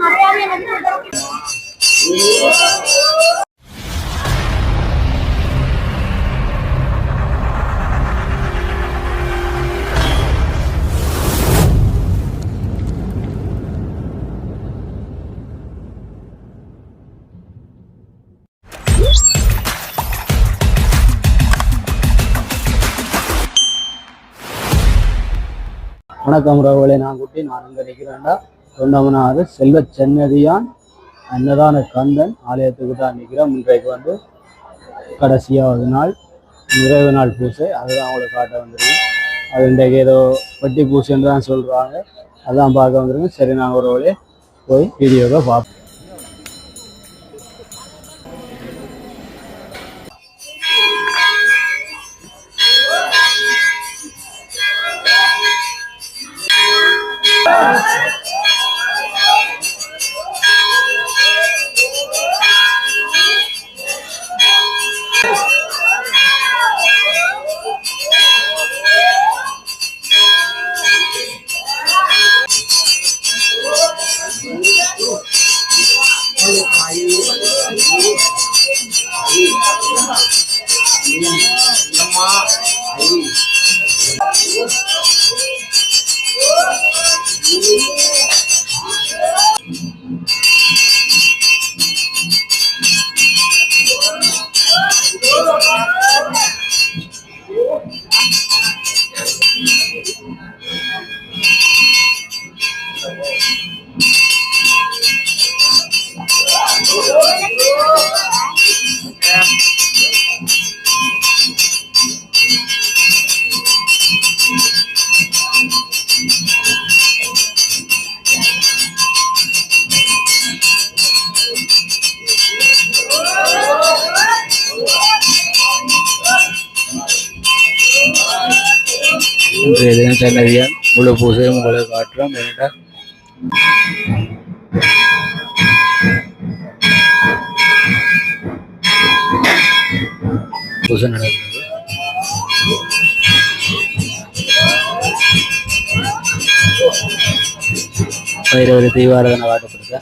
மலையாளிய வணக்கம் ரவுளை நான் குட்டி நான் அங்கே நிற்கிறேன்டா தொண்டமனாறு செல்வ சென்னதியான் அன்னதான கந்தன் ஆலயத்துக்கு தான் நிற்கிறோம் இன்றைக்கு வந்து கடைசியாவது நாள் நிறைவு நாள் பூசை. அதுதான் அவங்களுக்கு காட்ட வந்துருக்கேன். அது இன்றைக்கு ஏதோ பட்டி பூசைன்னு தான் சொல்கிறாங்க அதான் பார்க்க வந்திருக்கேன். சரி நாங்கள் ஒரு வழியே போய் வீடியோவை பார்ப்போம். இன்றைய தினம் சென்னதியான் முழு பூசையும் உங்களுக்கு காட்டுறோம். ஏனென்றால் பூசை நடக்கிறது. பைரவரி தீபாரதனை காட்டப்படுத்த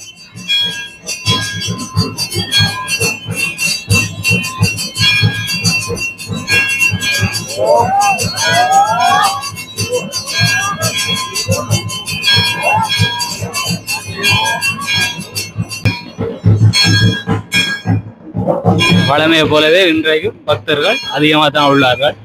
பழமையை போலவே இன்றைக்கும் பக்தர்கள் அதிகமாக தான் உள்ளார்கள்.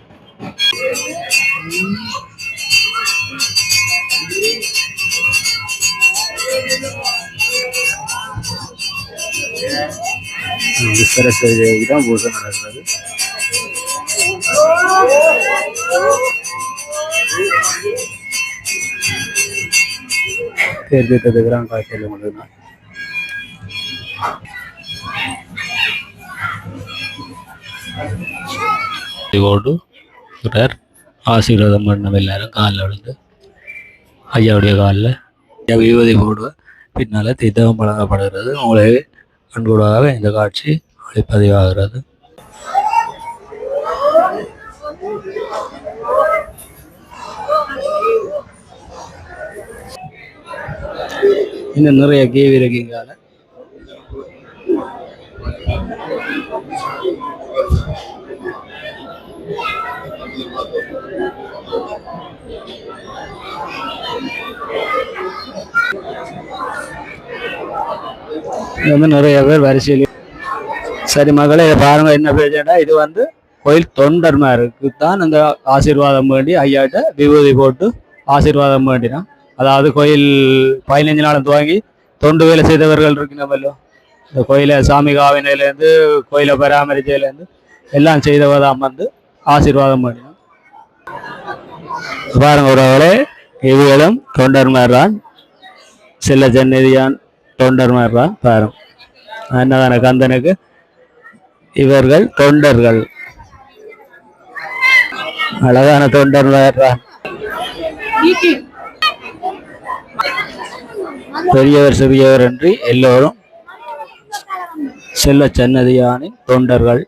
சரஸ்வதி தேவிக்கு தான் பூஜை நடக்கிறது. தேர் தீர்த்தத்துக்குலாம் காய்ச்சல் மட்டும்தான். போட்டு ஆசீர்வாதம் பண்ண எல்லாரும் காலில் விழுந்து ஐயாவுடைய காலில் ஐயா விபதி போடுவேன் பின்னால் தீர்த்தம் வழங்கப்படுகிறது. உங்களே அன்புடாக இந்த காட்சி ஒளிப்பதிவாகிறது இன்னும் நிறைய கேவி இருக்குங்கால இது வந்து நிறைய பேர் வரிசையில். சரி மகளே இதை பாருங்க என்ன பிரச்சனை இது வந்து கோயில் தொண்டர்மாருக்கு தான் அந்த ஆசீர்வாதம் வேண்டி ஐயாட்ட விபூதி போட்டு ஆசீர்வாதம் வேண்டினான் அதாவது கோயில் பதினஞ்சு நாளும் துவங்கி தொண்டு வேலை செய்தவர்கள் இருக்கணுமல்லோ இந்த கோயிலை சாமி காவினையிலேருந்து கோயிலை பராமரிச்சதுலேருந்து எல்லாம் செய்தவதாம் வந்து ஆசீர்வாதம் பண்ணினான் பாருங்க உறவுகளே இவர்களும் தொண்டர்மார் தான் செல்ல சென்னதியான் தொண்டர்மார் தான் பாருங்க அன்னதான கந்தனுக்கு இவர்கள் தொண்டர்கள். அழகான தொண்டர்மார் தான் பெரியவர் சிறியவர் என்று எல்லோரும் செல்ல சன்னதியானின் தொண்டர்கள்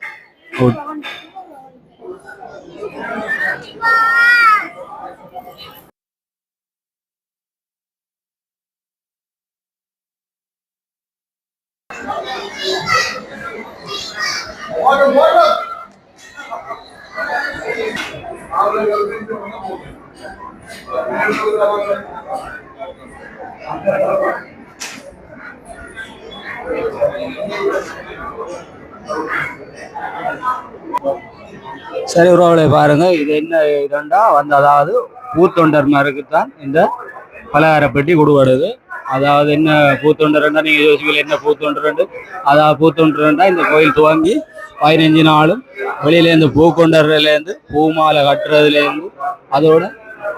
Thank you. சரி உறவுகளை பாருங்க. இது என்ன இதுண்டா வந்து அதாவது பூத்தொண்டர் தான் இந்த பலகார பெட்டி கொடுபடுது அதாவது என்ன பூத்தொண்டர்ன்றா நீங்க யோசிக்கல என்ன பூத்தொண்டர்ண்டு அதாவது பூத்தொண்டர்ன்றா இந்த கோயில் துவங்கி பதினஞ்சு நாளும் வெளியிலேருந்து பூ கொண்டர்லேருந்து பூ மாலை கட்டுறதுலேருந்து அதோட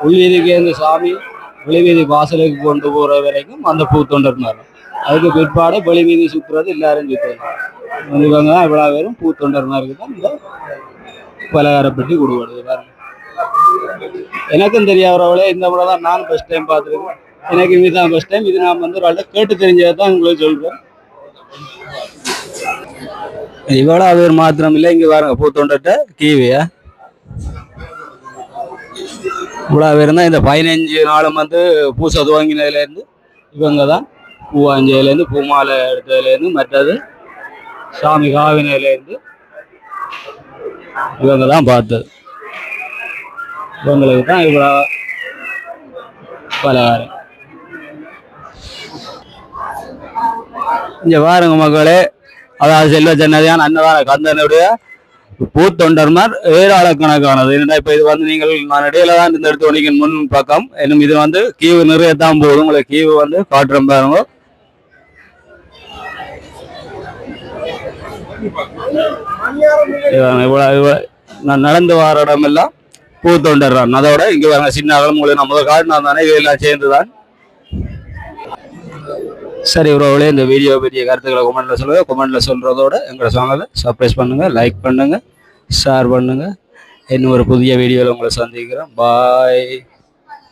உள்வீதிக்கு இருந்து சாமி வெளிவீதி வாசலுக்கு கொண்டு போகிற வரைக்கும் அந்த பூத்தொண்டர் மாறும் அதுக்கு பிற்பாடு வெளிவீதி சுற்றுறது எல்லாரும் சுற்றுறது இவங்க தான் இவ்வளோ பேரும் பூத்தொண்டர் மாதிரி தான் இந்த பலகாரப்பட்டி கொடுபடுது பாருங்க. எனக்கும் தெரியாதவங்களே இந்த முறை தான் நான் ஃபஸ்ட் டைம் பார்த்துருக்கேன். எனக்கு இதுதான் ஃபஸ்ட் டைம் இது நான் வந்து ஒரு கேட்டு தெரிஞ்சதை தான் உங்களுக்கு சொல்கிறேன் இவ்வளோ பேர் மாத்திரம் இல்லை இங்க பாருங்க பூத்தொண்டர்கிட்ட கீவியா இவ்வளோ பேர் தான் இந்த பதினஞ்சு நாளும் வந்து பூசை துவங்கினதுலேருந்து இவங்க தான் பூவாஞ்சையிலேருந்து பூமாலை எடுத்ததுலேருந்து மற்றது சாமி காவினையிலேருந்து இவங்க தான் பார்த்தது. இவங்களுக்கு தான் இவ்வளோ பலகாரம். இங்கே பாருங்க மக்களே அதாவது செல்வ சென்னதியான் அன்னதான கந்தனுடைய பூத்தொண்டர்மார் ஏராளக்கணக்கானது. என்னடா இப்போ இது வந்து நீங்கள் நான் இடையில தான் இந்த எடுத்து உனக்கு முன் பக்கம். இன்னும் இது வந்து கீவு நிறைய தான் போகுது. உங்களுக்கு கீவு வந்து காட்டுறேன் பாருங்க. இவ்வளோ இவ்வளவு நான் நடந்து வர இடமெல்லாம் பூத்தொண்டர்றான் அதோட இங்க பாருங்க சின்ன அகலம் உங்களுக்கு நம்ம காட்டினா தானே இதெல்லாம் சேர்ந்து தான் சரி உறவுகளே இந்த வீடியோ பற்றிய கருத்துக்களை கமெண்ட்ல சொல்லுங்கள் கமெண்ட்ல சொல்கிறதோட எங்களோட சேனலை சர்ப்ரைஸ் பண்ணுங்கள் லைக் பண்ணுங்கள் ஷேர் பண்ணுங்கள் இன்னும் ஒரு புதிய வீடியோவில் உங்களை சந்திக்கிறேன். பாய்